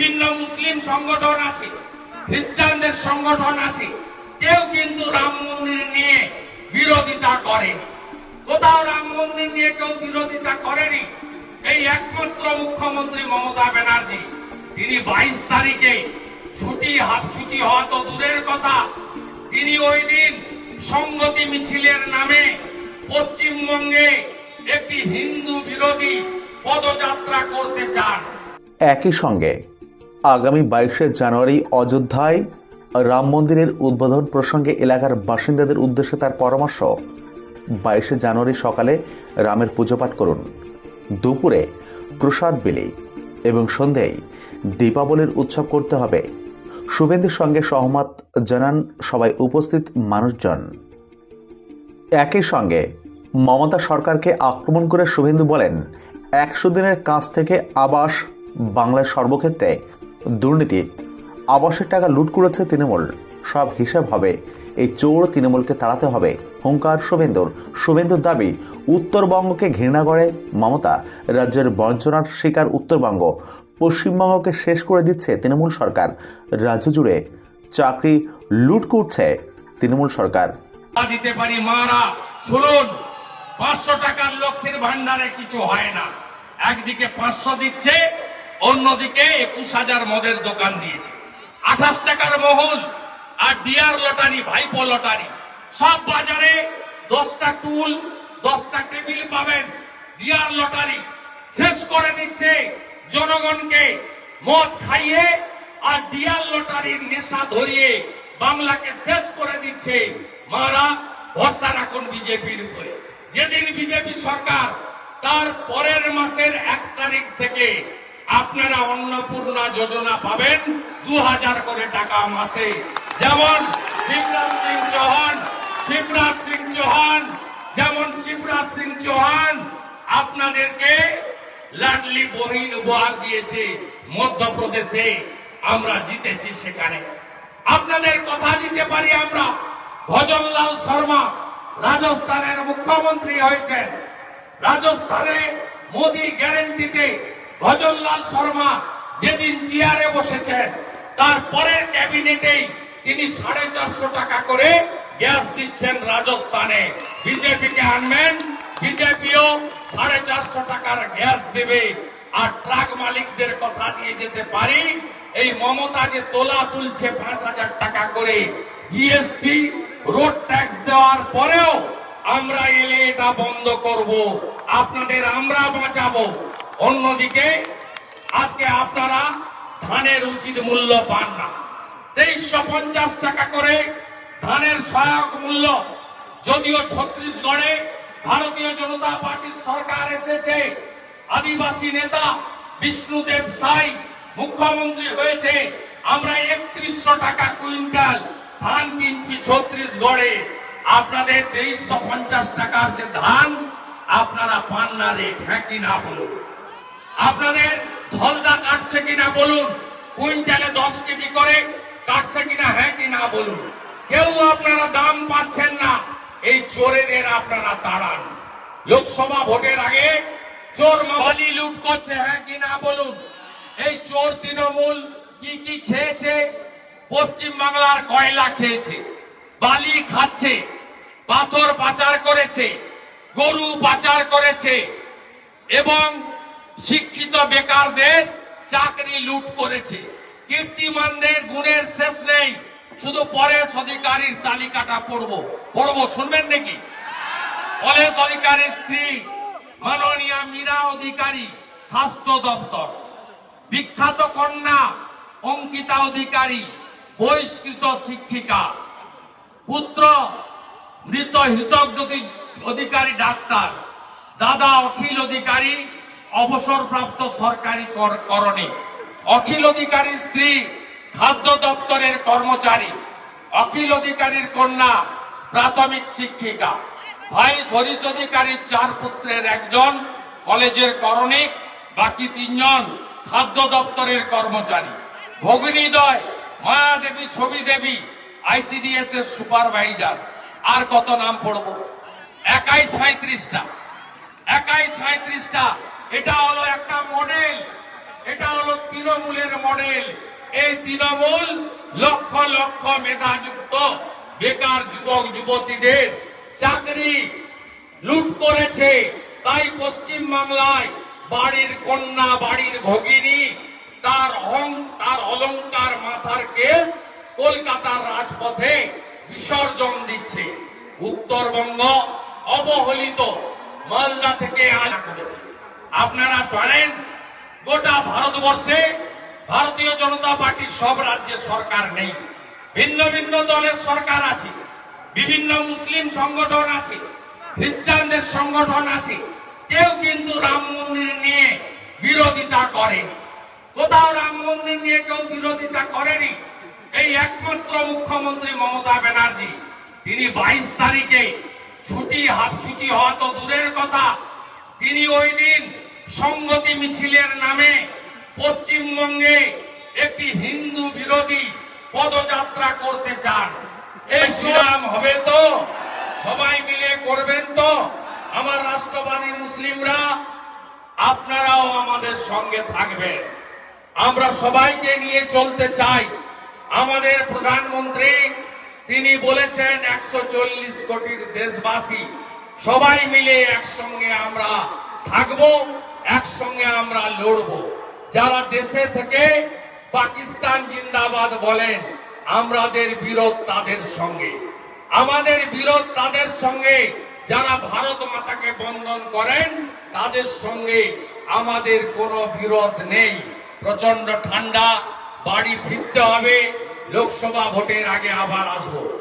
ভিন্ন মুসলিম সংগঠন আছে, খ্রিস্টানদের সংগঠন আছে, কেউ কিন্তু রাম মন্দির নিয়ে বিরোধিতা করে। কোথাও রাম মন্দির নিয়ে কেউ বিরোধিতা করেনি। এই একমাত্র মুখ্যমন্ত্রী মমতা ব্যানার্জি, তিনি বাইশ তারিখে ছুটি হাত ছুটি হওয়া তো দূরের কথা। তিনি ওই দিন সংগতি মিছিলের নামে পশ্চিমবঙ্গে একটি হিন্দু বিরোধী পদযাত্রা করতে চান। একই সঙ্গে আগামী বাইশে জানুয়ারি অযোধ্যায় রাম মন্দিরের উদ্বোধন প্রসঙ্গে এলাকার বাসিন্দাদের উদ্দেশ্যে তার পরামর্শ। বাইশে জানুয়ারি সকালে রামের পুজো পাঠ করুন। দুপুরে প্রসাদ বিলি এবং সন্ধ্যায় দীপাবলির উৎসব করতে হবে। শুভেন্দুর সঙ্গে সহমত জানান সবাই উপস্থিত মানুষজন। একই সঙ্গে মমতা সরকারকে আক্রমণ করে শুভেন্দু বলেন, একশো দিনের কাজ থেকে আবাস বাংলার সর্বক্ষেত্রে দুর্নীতি আবাসের টাকা লুট করেছে তৃণমূল। সব হিসাব হবে। এই চোর তৃণমূলকে তাড়াতে হবে। হুঙ্কার শুভেন্দুর। শুভেন্দুর দাবি, উত্তরবঙ্গকে ঘৃণা করে মমতা, রাজ্যের বঞ্চনার শিকার উত্তরবঙ্গ। পশ্চিমবঙ্গকে শেষ করে দিচ্ছে তৃণমূল সরকার। রাজ্য জুড়ে চাকরি লুট করছে তৃণমূল সরকার। দিতে পারি মারা। শুনুন, পাঁচশো টাকার লক্ষ্মীর ভান্ডারে কিছু হয় না। একদিকে পাঁচশো দিচ্ছে অন্যদিকে একুশ হাজার মদের দোকান দিয়েছে। আঠাশ টাকার মহল আর ডিয়ার লটারি, ভাইপো লটারি। সব বাজারে দশটা টুল, দশটা টেবিল পাবেন ডিয়ার লটারি। শেষ করে দিচ্ছে জনগণকে মদ খাইয়ে আর ডিয়ার লটারির নেশা ধরিয়ে বাংলাকে শেষ করে দিচ্ছে মারা ভরসা রাখুন বিজেপির উপরে। যেদিন বিজেপি সরকার, তার পরের মাসের এক তারিখ থেকে আপনারা অন্নপূর্ণা যোজনা পাবেন দু হাজার করে টাকা মাসে। যেমন শিবরাজ সিং চৌহান, শিবরাজ সিং চৌহান, যেমন শিবরাজ সিং চৌহান, আপনাদেরকে লাডলি বহিন উপহার দিয়েছে মধ্যপ্রদেশে। আমরা জিতেছি সেখানে। আপনাদের কথা দিতে পারি আমরা। ভজনলাল শর্মা রাজস্থানের মুখ্যমন্ত্রী হয়েছেন। রাজস্থানে মোদি গ্যারেন্টিতে ভজনলাল শর্মা যেদিন চেয়ারে বসেছেন, তার পরের ক্যাবিনেটেই তিনি সাড়ে চারশো টাকা করে গ্যাস দিচ্ছেন রাজস্থানে। বিজেপিকে আনবেন, বিজেপিও সাড়ে চারশো টাকার গ্যাস দেবে। আর ট্রাক মালিকদের কথা দিয়ে যেতে পারি, এই মমতা যে তোলা তুলছে পাঁচ হাজার টাকা করে জিএসটি, রোড ট্যাক্স দেওয়ার পরেও আমরা এলে এটা বন্ধ করব। আপনাদের আমরা বাঁচাবো। অন্যদিকে, আজকে আপনারা ধানের উচিত মূল্য পান না। তেইশশো পঞ্চাশ টাকা করে ধানের সহায়ক মূল্য, যদিও ছত্তিশগড়ে ভারতীয় জনতা পার্টির সরকার এসেছে। আদিবাসী নেতা বিষ্ণুদেব সাই মুখ্যমন্ত্রী হয়েছে। আমরা একত্রিশশো টাকা কুইন্টাল ধান কিনছি ছত্রিশগড়ে আপনাদের তেইশশো পঞ্চাশ টাকার যে ধান, আপনারা পান না হ্যাঁ না বলুন? আপনাদের ধলদা কাটছে কিনা বলুন, কুইন্টালে দশ কেজি করে কাটছে কিনা হ্যাঁ কি না বলুন। কেউ আপনারা দাম পাচ্ছেন না, এই চোরেদের আপনারা তাড়ান। লোকসভা ভোটের আগে চোর মালি লুট করছে হ্যাঁ কি না বলুন। এই চোর তৃণমূল কি কি খেয়েছে? পশ্চিম বাংলার কয়লা খেয়েছে, বালি খাচ্ছে, পাথর পাচার করেছে, গরু পাচার করেছে, এবং শিক্ষিত বেকারদের চাকরি লুট করেছে। কীর্তিমানদের গুণের শেষ নেই। শুধু পরেশ অধিকারীর তালিকাটা পড়ব। পড়ব, শুনবেন নাকি? পরেশ অধিকারীর স্ত্রী, মাননীয় মীরা অধিকারী, স্বাস্থ্য দপ্তর। বিখ্যাত কন্যা, অঙ্কিতা অধিকারী, বহিষ্কৃত শিক্ষিকা। পুত্র, মৃত হিতজ্যোতি অধিকারী ডাক্তার। দাদা অখিল অধিকারী অবসরপ্রাপ্ত সরকারি কর- করণী। অখিল অধিকারীর স্ত্রী, খাদ্য দপ্তরের কর্মচারী, অখিল অধিকারীর কন্যা, প্রাথমিক শিক্ষিকা। ভাই হরিশ অধিকারীর চার পুত্রের একজন, কলেজের করণিক বাকি তিনজন খাদ্য দপ্তরের কর্মচারী। ভগিনীদয় মায়া দেবী, ছবি দেবী, আইসিডিএস এর সুপারভাইজার। আর কত নাম পড়ব? একাই সাঁত্রিশটা একাই সাঁত্রিশটা এটা হলো একটা মডেল, এটা হলো তৃণমূলের মডেল। এই তৃণমূল লক্ষ লক্ষ মেধাযুক্ত, বেকার যুবক, যুবতীদের চাকরি লুট করেছে। তাই পশ্চিম বাংলায় বাড়ির কন্যা, বাড়ির ভগিনী, তার অহং, তার অলংকার মাথার কেস কলকাতার রাজপথে বিসর্জন দিচ্ছে। উত্তরবঙ্গ অবহেলিত, মালদা থেকে আলা করেছে। আপনারা জানেন, গোটা ভারতবর্ষে ভারতীয় জনতা পার্টির সব রাজ্যে সরকার নেই। ভিন্ন ভিন্ন দলের সরকার আছে, বিভিন্ন মুসলিম সংগঠন আছে, খ্রিস্টানদের সংগঠন আছে, কেউ কিন্তু রাম মন্দির নিয়ে বিরোধিতা করেনি কোথাও রাম মন্দির নিয়ে কেউ বিরোধিতা করেনি। এই একমাত্র মুখ্যমন্ত্রী মমতা ব্যানার্জি, তিনি বাইশ তারিখে ছুটি, হাফ ছুটি হওয়া তো দূরের কথা। তিনি ওই দিন সংগতি মিছিলের নামে পশ্চিমবঙ্গে একটি হিন্দু বিরোধী পদযাত্রা করতে চান। এই সুনাম হবে তো? সবাই মিলে করবেন তো? আমার রাষ্ট্রবাদী মুসলিমরা, আপনারাও আমাদের সঙ্গে থাকবেন। আমরা সবাইকে নিয়ে চলতে চাই। আমাদের প্রধানমন্ত্রী, তিনি বলেছেন একশো চল্লিশ কোটির দেশবাসী সবাই মিলে একসঙ্গে আমরা থাকব। একসঙ্গে আমরা লড়ব। যারা দেশে থেকে পাকিস্তান জিন্দাবাদ বলেন আমাদের বিরোধ তাদের সঙ্গে। আমাদের বিরোধ তাদের সঙ্গে। যারা ভারত মাতাকে বন্ধন করেন, তাদের সঙ্গে আমাদের কোনো বিরোধ নেই। প্রচণ্ড ঠান্ডা, বাড়ি ফিরতে হবে। লোকসভা ভোটের আগে আবার আসব।